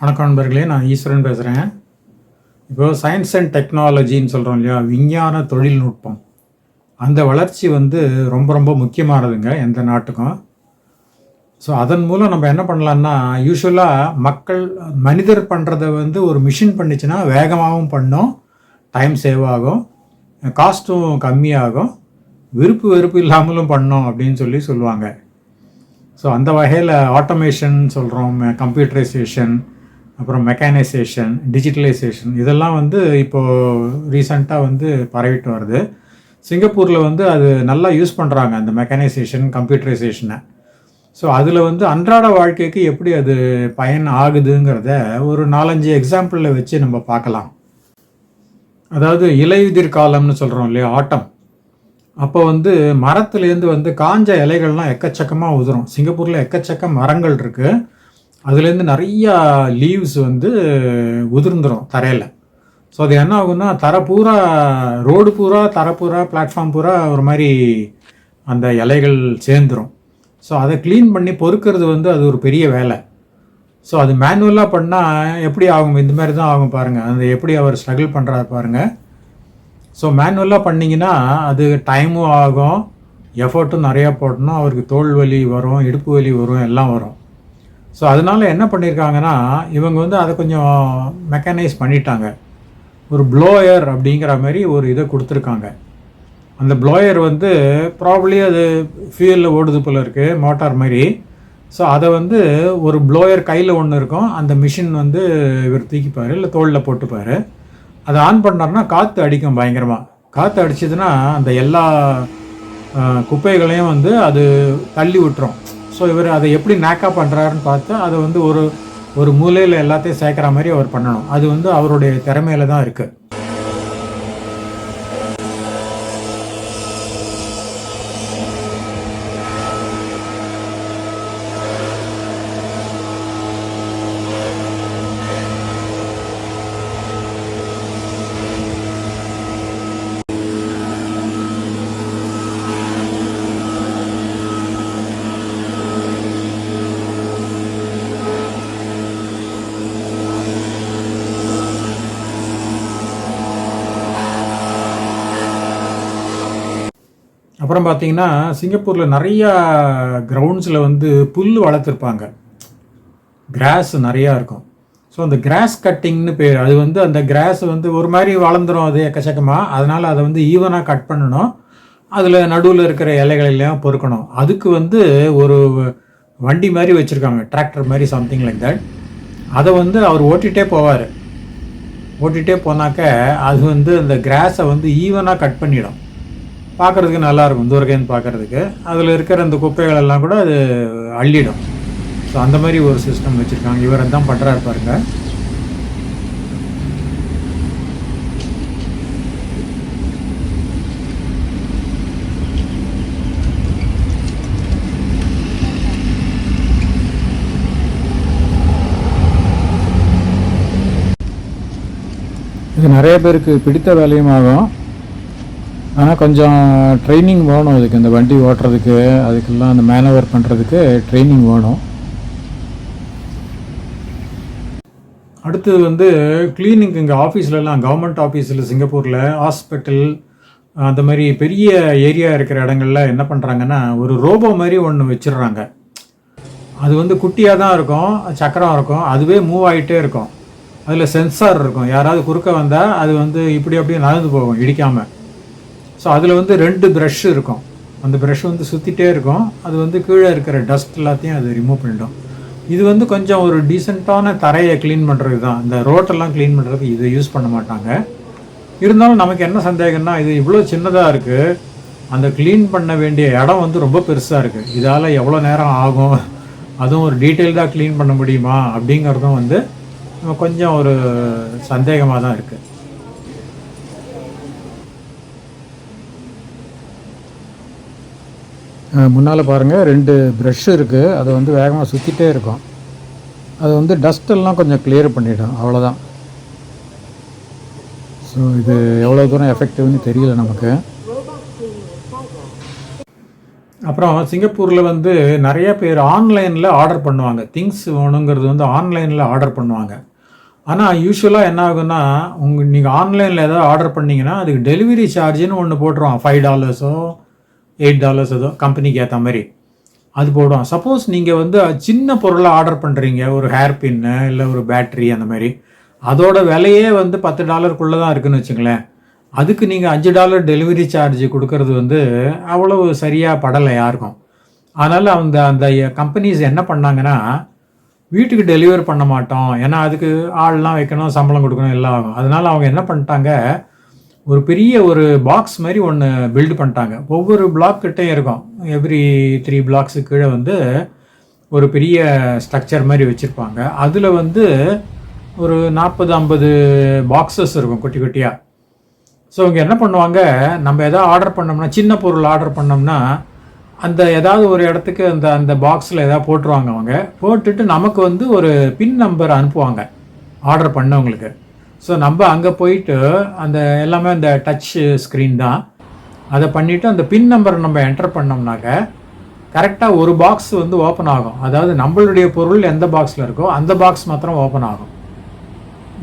வணக்கம் நண்பர்களே நான் ஈஸ்வரன் பேசுகிறேன் இப்போ சயின்ஸ் அண்ட் டெக்னாலஜின்னு சொல்கிறோம் இல்லையா? விஞ்ஞான தொழில்நுட்பம். அந்த வளர்ச்சி வந்து ரொம்ப ரொம்ப முக்கியமானதுங்க எந்த நாட்டுக்கும். ஸோ அதன் மூலம் நம்ம என்ன பண்ணலான்னா யூஸ்வலாக மக்கள் மனிதர் பண்ணுறத வந்து ஒரு மிஷின் பண்ணிச்சுன்னா வேகமாகவும் பண்ணும் டைம் சேவ் ஆகும் காஸ்ட்டும் கம்மியாகும் விருப்பு வெறுப்பு இல்லாமலும் பண்ணோம் அப்படின்னு சொல்லி சொல்லுவாங்க. ஸோ அந்த வகையில் ஆட்டோமேஷன் சொல்கிறோம் கம்ப்யூட்டரைசேஷன் அப்புறம் மெக்கானைசேஷன் டிஜிட்டலைசேஷன் இதெல்லாம் வந்து இப்போது ரீசண்டாக வந்து பரவிட்டு வருது. சிங்கப்பூரில் வந்து அது நல்லா யூஸ் பண்ணுறாங்க அந்த மெக்கானைசேஷன் கம்ப்யூட்டரைசேஷனை ஸோ அதில் வந்து அன்றாட வாழ்க்கைக்கு எப்படி அது பயன் ஆகுதுங்கிறத ஒரு நாலஞ்சு எக்ஸாம்பிளில் வச்சு நம்ம பார்க்கலாம். அதாவது இலையுதிர் காலம்னு சொல்கிறோம் இல்லையா ஆட்டம். அப்போ வந்து மரத்துலேருந்து வந்து காஞ்ச இலைகள்லாம் எக்கச்சக்கமாக உதிரும். சிங்கப்பூரில் எக்கச்சக்க மரங்கள் இருக்குது அதுலேருந்து நிறையா லீவ்ஸ் வந்து உதிர்ந்துடும் தரையில். ஸோ அது என்ன ஆகும்னா தரை பூரா ரோடு பூரா தரை பூரா பிளாட்ஃபார்ம் பூரா ஒரு மாதிரி அந்த இலைகள் சேர்ந்துரும். ஸோ அதை க்ளீன் பண்ணி பொறுக்கிறது வந்து அது ஒரு பெரிய வேலை. ஸோ அது மேனுவலாக பண்ணால் எப்படி ஆகும்? இந்த மாதிரி தான் ஆகும் பாருங்கள் அந்த எப்படி அவர் ஸ்ட்ரகிள் பண்ணுறாரு பாருங்கள் ஸோ மேனுவலாக பண்ணிங்கன்னா அது டைமும் ஆகும். எஃபர்ட்டும் நிறையா போடணும். அவருக்கு தோல் வலி வரும் இடுப்பு வலி வரும் எல்லாம் வரும். ஸோ அதனால என்ன பண்ணியிருக்காங்கன்னா இவங்க வந்து அதை கொஞ்சம் மெக்கானைஸ் பண்ணிட்டாங்க. ஒரு ப்ளோயர் அப்படிங்கிற மாதிரி ஒரு இதை கொடுத்துருக்காங்க. அந்த ப்ளோயர் வந்து ப்ராப்ளி அது ஃபியூலில் ஓடுது போல் இருக்குது மோட்டார் மாதிரி. ஸோ அதை வந்து ஒரு ப்ளோயர் கையில் ஒன்று இருக்கும். அந்த மிஷின் வந்து இவர் தூக்கிப்பார் இல்லை தோளில் போட்டுப்பார். அதை ஆன் பண்ணார்னா காற்று அடிக்கும் பயங்கரமாக காற்று அடிச்சதுன்னா அந்த எல்லா குப்பைகளையும் வந்து அது தள்ளி விட்டுரும். ஸோ இவர் அதை எப்படி நேக்கா பண்ணுறாருன்னு பார்த்து அதை வந்து ஒரு ஒரு மூலையில் எல்லாத்தையும் சேர்க்குற மாதிரி அவர் பண்ணணும். அது வந்து அவருடைய திறமையில தான் இருக்குது அப்புறம் பார்த்தீங்கன்னா சிங்கப்பூரில் நிறையா கிரவுண்ட்ஸில் வந்து புல் வளர்த்துருப்பாங்க. கிராஸ் நிறையா இருக்கும். ஸோ அந்த கிராஸ் கட்டிங்னு பேர் அது வந்து அந்த கிராஸ் வந்து ஒரு மாதிரி வளர்ந்துடும் அது எக்கச்சக்கமாக அதனால் அதை வந்து ஈவனாக கட் பண்ணணும். அதில் நடுவில் இருக்கிற இலைகளெல்லாம் பொறுக்கணும். அதுக்கு வந்து ஒரு வண்டி மாதிரி வச்சுருக்காங்க. டிராக்டர் மாதிரி சம்திங் லைக் தட் அதை வந்து அவர் ஓட்டிகிட்டே போவார். ஓட்டிகிட்டே போனாக்க அது வந்து அந்த கிராஸை வந்து ஈவனாக கட் பண்ணிடும். பார்க்குறதுக்கு நல்லாயிருக்கும் தூரக்கேந்து பார்க்குறதுக்கு. அதில் இருக்கிற அந்த குப்பைகள் எல்லாம் கூட அது அள்ளிடும். ஸோ அந்த மாதிரி ஒரு சிஸ்டம் வச்சுருக்காங்க. இவர் தான் பண்ணுறாரு பாருங்க. இது நிறைய பேருக்கு பிடித்த வேலையும் ஆகும். ஆனால் கொஞ்சம் ட்ரைனிங் வேணும் இதுக்கு. இந்த வண்டி ஓட்டுறதுக்கு அதுக்கெல்லாம் அந்த மேனவர் பண்ணுறதுக்கு ட்ரைனிங் வேணும். அடுத்தது வந்து கிளீனிங் இங்கே ஆஃபீஸ்லலாம் கவர்மெண்ட் ஆஃபீஸில் சிங்கப்பூரில் ஹாஸ்பிட்டல் அந்த மாதிரி பெரிய ஏரியா இருக்கிற இடங்கள்ல என்ன பண்ணுறாங்கன்னா ஒரு ரோபோ மாதிரி ஒன்று வச்சிடுறாங்க. அது வந்து குட்டியாக தான் இருக்கும் சக்கரம் இருக்கும் அதுவே மூவ் ஆகிட்டே இருக்கும். அதில் சென்சார் இருக்கும். யாராவது குறுக்க வந்தால் அது வந்து இப்படி அப்படியே நடந்து போகும் இடிக்காமல் ஸோ அதில் வந்து ரெண்டு ப்ரஷ் இருக்கும். அந்த ப்ரஷ் வந்து சுற்றிட்டே இருக்கும். அது வந்து கீழே இருக்கிற டஸ்ட் எல்லாத்தையும் அது ரிமூவ் பண்ணிடும். இது வந்து கொஞ்சம் ஒரு டீசெண்டான தரையை க்ளீன் பண்ணுறது தான் இந்த ரோட்டெல்லாம் க்ளீன் பண்ணுறதுக்கு இதை யூஸ் பண்ண மாட்டாங்க. இருந்தாலும் நமக்கு என்ன சந்தேகம்னா இது இவ்வளோ சின்னதாக இருக்குது அந்த க்ளீன் பண்ண வேண்டிய இடம் வந்து ரொம்ப பெருசாக இருக்குது இதால் எவ்வளோ நேரம் ஆகும்? அதுவும் ஒரு டீட்டெயில்டாக க்ளீன் பண்ண முடியுமா? அப்படிங்கிறதும் வந்து கொஞ்சம் ஒரு சந்தேகமாக தான் இருக்குது முன்னால் பாருங்கள் ரெண்டு ப்ரஷ் இருக்குது அது வந்து வேகமாக சுற்றிட்டே இருக்கும். அது வந்து டஸ்ட்டெல்லாம் கொஞ்சம் கிளியர் பண்ணிவிடும் அவ்வளோதான் ஸோ இது எவ்வளோ தூரம் எஃபெக்டிவ்னு தெரியல நமக்கு. அப்புறம் சிங்கப்பூரில் வந்து நிறைய பேர் ஆன்லைனில் ஆர்டர் பண்ணுவாங்க. திங்ஸ் வேணுங்கிறது வந்து ஆன்லைனில் ஆர்டர் பண்ணுவாங்க. ஆனால் யூஸ்வலாக என்ன ஆகுன்னா உங்கள் நீங்கள் ஆன்லைனில் ஏதாவது ஆர்டர் பண்ணிங்கன்னா அதுக்கு டெலிவரி சார்ஜுன்னு ஒன்று போட்டுருவான். ஃபைவ் டாலர்ஸோ எயிட் டாலர்ஸ் ஏதோ கம்பெனிக்கு ஏற்ற மாதிரி. அது போடுவோம் சப்போஸ் நீங்கள் வந்து சின்ன பொருளை ஆர்டர் பண்ணுறீங்க ஒரு ஹேர் பின்னு இல்லை ஒரு பேட்ரி அந்த மாதிரி. அதோட விலையே வந்து பத்து டாலருக்குள்ளே தான் இருக்குன்னு வச்சுங்களேன். அதுக்கு நீங்கள் அஞ்சு டாலர் டெலிவரி சார்ஜ் கொடுக்கறது வந்து அவ்வளவு சரியாக படலை யாருக்கும். அதனால் அந்த அந்த கம்பெனிஸ் என்ன பண்ணாங்கன்னா வீட்டுக்கு டெலிவர் பண்ண மாட்டோம். ஏன்னா அதுக்கு ஆள்லாம் வைக்கணும் சம்பளம் கொடுக்கணும் எல்லாம் ஆகும். அதனால் அவங்க என்ன பண்ணிட்டாங்க ஒரு பெரிய ஒரு பாக்ஸ் மாதிரி ஒன்று பில்டு பண்ணிட்டாங்க. ஒவ்வொரு பிளாக் கிட்டே இருக்கும். எவ்ரி த்ரீ பிளாக்ஸு கீழே வந்து ஒரு பெரிய ஸ்ட்ரக்சர் மாதிரி வச்சுருப்பாங்க. அதில் வந்து ஒரு நாற்பது ஐம்பது பாக்ஸஸ் இருக்கும் குட்டி குட்டியாக ஸோ இவங்க என்ன பண்ணுவாங்க? நம்ம எதாவது ஆர்டர் பண்ணோம்னா சின்ன பொருள் ஆர்டர் பண்ணோம்னா அந்த ஏதாவது ஒரு இடத்துக்கு அந்த அந்த பாக்ஸில் எதாவது போட்டுருவாங்க அவங்க. போட்டுட்டு நமக்கு வந்து ஒரு பின் நம்பர் அனுப்புவாங்க. ஆர்டர் பண்ணவங்களுக்கு. ஸோ நம்ம அங்கே போயிட்டு அந்த எல்லாமே அந்த டச் ஸ்க்ரீன் தான். அதை பண்ணிவிட்டு அந்த பின் நம்பரை நம்ம என்டர் பண்ணோம்னாக்க கரெக்டாக ஒரு பாக்ஸ் வந்து ஓப்பன் ஆகும். அதாவது நம்மளுடைய பொருள் எந்த பாக்ஸில் இருக்கோ அந்த பாக்ஸ் மாத்திரம் ஓப்பன் ஆகும்.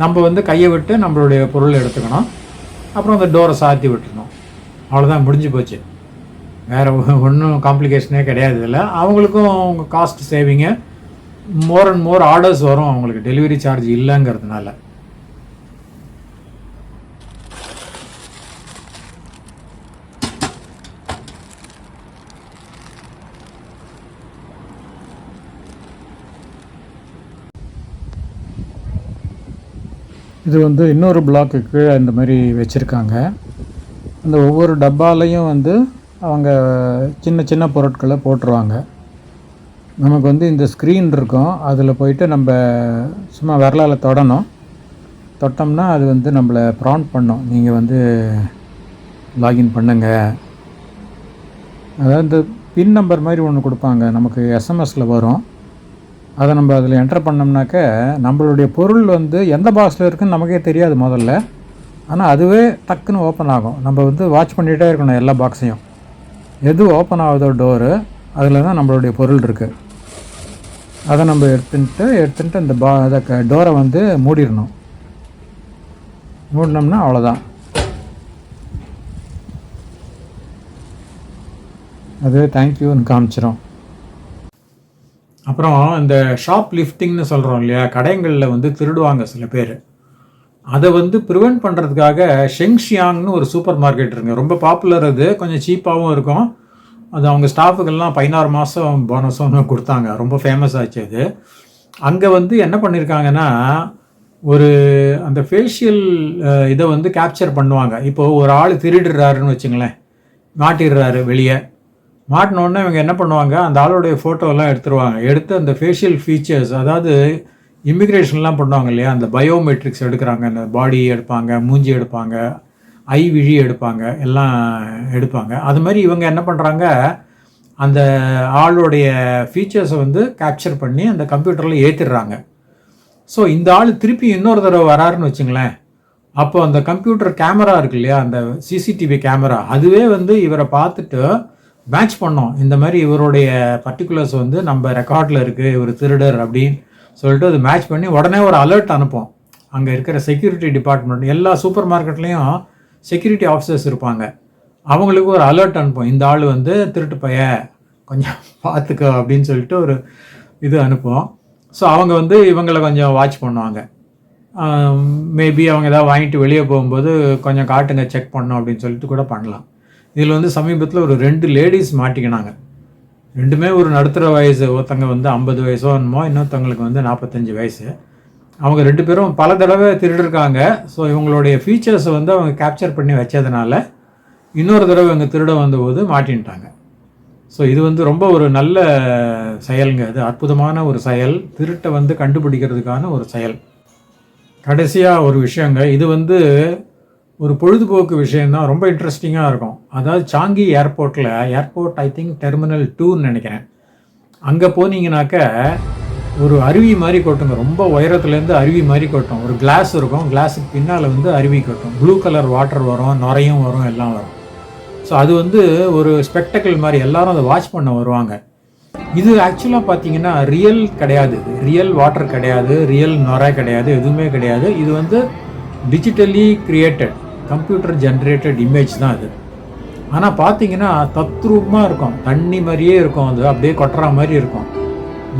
நம்ம வந்து கையை விட்டு நம்மளுடைய பொருள் எடுத்துக்கணும். அப்புறம் அந்த டோரை சாத்தி விட்டுருணும் அவ்வளோதான் முடிஞ்சு போச்சு. வேறு ஒன்றும் காம்ப்ளிகேஷனே கிடையாது இல்லை அவங்களுக்கும் அவங்க cost saving more and more orders வரும் அவங்களுக்கு. டெலிவரி சார்ஜ் இல்லைங்கிறதுனால. இது வந்து இன்னொரு பிளாக்கு கீழே இந்த மாதிரி வச்சுருக்காங்க. அந்த ஒவ்வொரு டப்பாலையும் வந்து அவங்க சின்ன சின்ன பொருட்களை போட்டுருவாங்க. நமக்கு வந்து இந்த ஸ்க்ரீன் இருக்கும். அதில் போயிட்டு நம்ம சும்மா விரலால் தொடணும். தொட்டோம்னா அது வந்து நம்மளை ப்ராண்ட் பண்ணும். நீங்கள் வந்து லாகின் பண்ணுங்க. அதாவது இந்த பின் நம்பர் மாதிரி ஒன்று கொடுப்பாங்க. நமக்கு எஸ்எம்எஸில் வரும். அதை நம்ம அதில் என்டர் பண்ணோம்னாக்க நம்மளுடைய பொருள் வந்து எந்த பாக்ஸில் இருக்குன்னு நமக்கே தெரியாது முதல்ல. ஆனால் அதுவே டக்குன்னு ஓப்பன் ஆகும். நம்ம வந்து வாட்ச் பண்ணிகிட்டே இருக்கணும் எல்லா பாக்ஸையும் எது ஓப்பன் ஆகுதோ டோரு அதில் தான் நம்மளுடைய பொருள் இருக்குது அதை நம்ம எடுத்துட்டு எடுத்துட்டு அந்த பா அதை டோரை வந்து மூடிடணும். மூடினோம்னா அவ்வளோதான் அதுவே தேங்க்யூன்னு காமிச்சிரும். அப்புறம் இந்த ஷாப் லிஃப்டிங்னு சொல்கிறோம் இல்லையா கடைங்களில் வந்து திருடுவாங்க சில பேர். அதை வந்து ப்ரிவெண்ட் பண்ணுறதுக்காக ஷெங்ஷியாங்னு ஒரு சூப்பர் மார்க்கெட் இருக்குங்க. ரொம்ப பாப்புலர் அது கொஞ்சம் சீப்பாகவும் இருக்கும். அது அவங்க ஸ்டாஃபுக்கெல்லாம் பதினாறு மாதம் போனஸும் கொடுத்தாங்க. ரொம்ப ஃபேமஸ் ஆச்சு அது. அங்கே வந்து என்ன பண்ணியிருக்காங்கன்னா ஒரு அந்த ஃபேஷியல் இதை வந்து கேப்சர் பண்ணுவாங்க. இப்போது ஒரு ஆள் திருடுறாருன்னு வச்சுங்களேன். மாட்டிடுறாரு வெளியே. மாட்டினோடனே இவங்க என்ன பண்ணுவாங்க? அந்த ஆளுடைய ஃபோட்டோலாம் எடுத்துருவாங்க. எடுத்து அந்த ஃபேஷியல் ஃபீச்சர்ஸ் அதாவது இமிக்ரேஷன்லாம் பண்ணுவாங்க இல்லையா? அந்த பயோமெட்ரிக்ஸ் எடுக்கிறாங்க. அந்த பாடி எடுப்பாங்க மூஞ்சி எடுப்பாங்க ஐ விழி எடுப்பாங்க எல்லாம் எடுப்பாங்க. அது மாதிரி இவங்க என்ன பண்ணுறாங்க அந்த ஆளுடைய ஃபீச்சர்ஸை வந்து கேப்சர் பண்ணி அந்த கம்ப்யூட்டரில் ஏற்றிடுறாங்க ஸோ இந்த ஆள் திருப்பி இன்னொரு தடவை வராருன்னு வச்சுங்களேன். அப்போ அந்த கம்ப்யூட்டர் கேமரா இருக்கு இல்லையா? அந்த சிசிடிவி கேமரா அதுவே வந்து இவரை பார்த்துட்டு மேட்ச் பண்ணோம். இந்த மாதிரி இவருடைய பர்டிகுலர்ஸ் வந்து நம்ம ரெக்கார்டில் இருக்குது இவர் திருடர் அப்படின்னு சொல்லிட்டு அது மேட்ச் பண்ணி உடனே ஒரு அலர்ட் அனுப்போம். அங்கே இருக்கிற செக்யூரிட்டி டிபார்ட்மெண்ட் எல்லா சூப்பர் மார்க்கெட்லேயும் செக்யூரிட்டி ஆஃபீஸர்ஸ் இருப்பாங்க. அவங்களுக்கு ஒரு அலர்ட் அனுப்போம். இந்த ஆள் வந்து திருட்டு பைய கொஞ்சம் பார்த்துக்கோ அப்படின்னு சொல்லிட்டு ஒரு இது அனுப்புவோம் ஸோ அவங்க வந்து இவங்களை கொஞ்சம் வாட்ச் பண்ணுவாங்க. மேபி அவங்க ஏதாவது வாங்கிட்டு வெளியே போகும்போது கொஞ்சம் காட்டுங்க செக் பண்ணோம் அப்படின்னு சொல்லிட்டு கூட பண்ணலாம். இதில் வந்து சமீபத்தில் ஒரு ரெண்டு லேடிஸ் மாட்டிக்கினாங்க. ரெண்டுமே ஒரு நடுத்தர வயசு ஒருத்தங்க வந்து ஐம்பது வயசோ என்னமோ இன்னொருத்தவங்களுக்கு வந்து நாற்பத்தஞ்சு வயசு. அவங்க ரெண்டு பேரும் பல தடவை திருடிருக்காங்க. ஸோ இவங்களுடைய ஃபீச்சர்ஸை வந்து அவங்க கேப்சர் பண்ணி வச்சதுனால இன்னொரு தடவை இவங்க திருட வந்தபோது மாட்டின்ட்டாங்க. ஸோ இது வந்து ரொம்ப ஒரு நல்ல செயலுங்க. அது அற்புதமான ஒரு செயல். திருட்டை வந்து கண்டுபிடிக்கிறதுக்கான ஒரு செயல். கடைசியாக ஒரு விஷயங்க. இது வந்து ஒரு பொழுதுபோக்கு விஷயந்தான் ரொம்ப இன்ட்ரெஸ்டிங்காக இருக்கும். அதாவது சாங்கி ஏர்போர்ட்டில் ஏர்போர்ட் ஐ திங்க் டெர்மினல் டூன்னு நினைக்கிறேன். அங்கே போனீங்கனாக்க ஒரு அருவி மாதிரி கொட்டுங்க. ரொம்ப உயரத்துலேருந்து அருவி மாதிரி கொட்டும். ஒரு கிளாஸ் இருக்கும். கிளாஸுக்கு பின்னால் வந்து அருவி கொட்டும். ப்ளூ கலர் வாட்டர் வரும் நுரையும் வரும் எல்லாம் வரும். ஸோ அது வந்து ஒரு ஸ்பெக்டக்கிள் மாதிரி எல்லாரும் அதை வாட்ச் பண்ண வருவாங்க. இது ஆக்சுவலாக பார்த்தீங்கன்னா ரியல் கிடையாது. ரியல் வாட்டர் கிடையாது. ரியல் நொரை கிடையாது. எதுவுமே கிடையாது. இது வந்து digitally created computer generated image தான் அது. ஆனால் பார்த்தீங்கன்னா தத்ரூபமாக இருக்கும். தண்ணி மாதிரியே இருக்கும் அது. அப்படியே கொட்டுற மாதிரி இருக்கும்.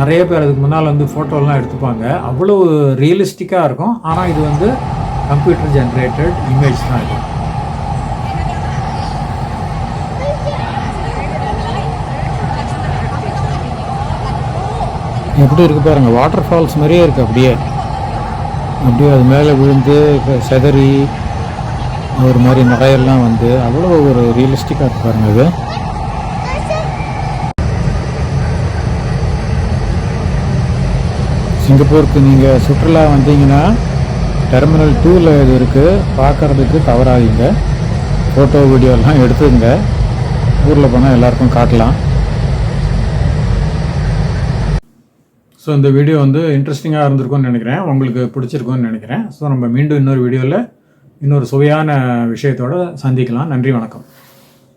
நிறைய பேர் அதுக்கு முன்னால் வந்து ஃபோட்டோலாம் எடுத்துப்பாங்க. அவ்வளோ ரியலிஸ்டிக்காக இருக்கும். ஆனால் இது வந்து கம்ப்யூட்டர் ஜென்ரேட்டட் இமேஜ் தான் இது. எப்படி இருக்கு பாருங்க. வாட்டர் ஃபால்ஸ் மாதிரியே இருக்கு அப்படியே. அப்படியே அது மேலே விழுந்து செதறி ஒரு மாதிரி நகையெல்லாம் வந்து அவ்வளோ ஒரு ரியலிஸ்டிக்காக இருக்கு பாருங்க இது. சிங்கப்பூருக்கு நீங்கள் சுற்றுலா வந்தீங்கன்னா டெர்மினல் டூவில் இது இருக்குது பார்க்கறதுக்கு தவறாதீங்க. ஃபோட்டோ வீடியோலாம் எடுத்துங்க ஊரில் போனால் எல்லாருக்கும் காட்டலாம். ஸோ இந்த வீடியோ வந்து இன்ட்ரெஸ்டிங்காக இருந்திருக்கும்னு நினைக்கிறேன். உங்களுக்கு பிடிச்சிருக்கும்னு நினைக்கிறேன். ஸோ நம்ம மீண்டும் இன்னொரு வீடியோவில் இன்னொரு சுவையான விஷயத்தோட சந்திக்கலாம். நன்றி வணக்கம்.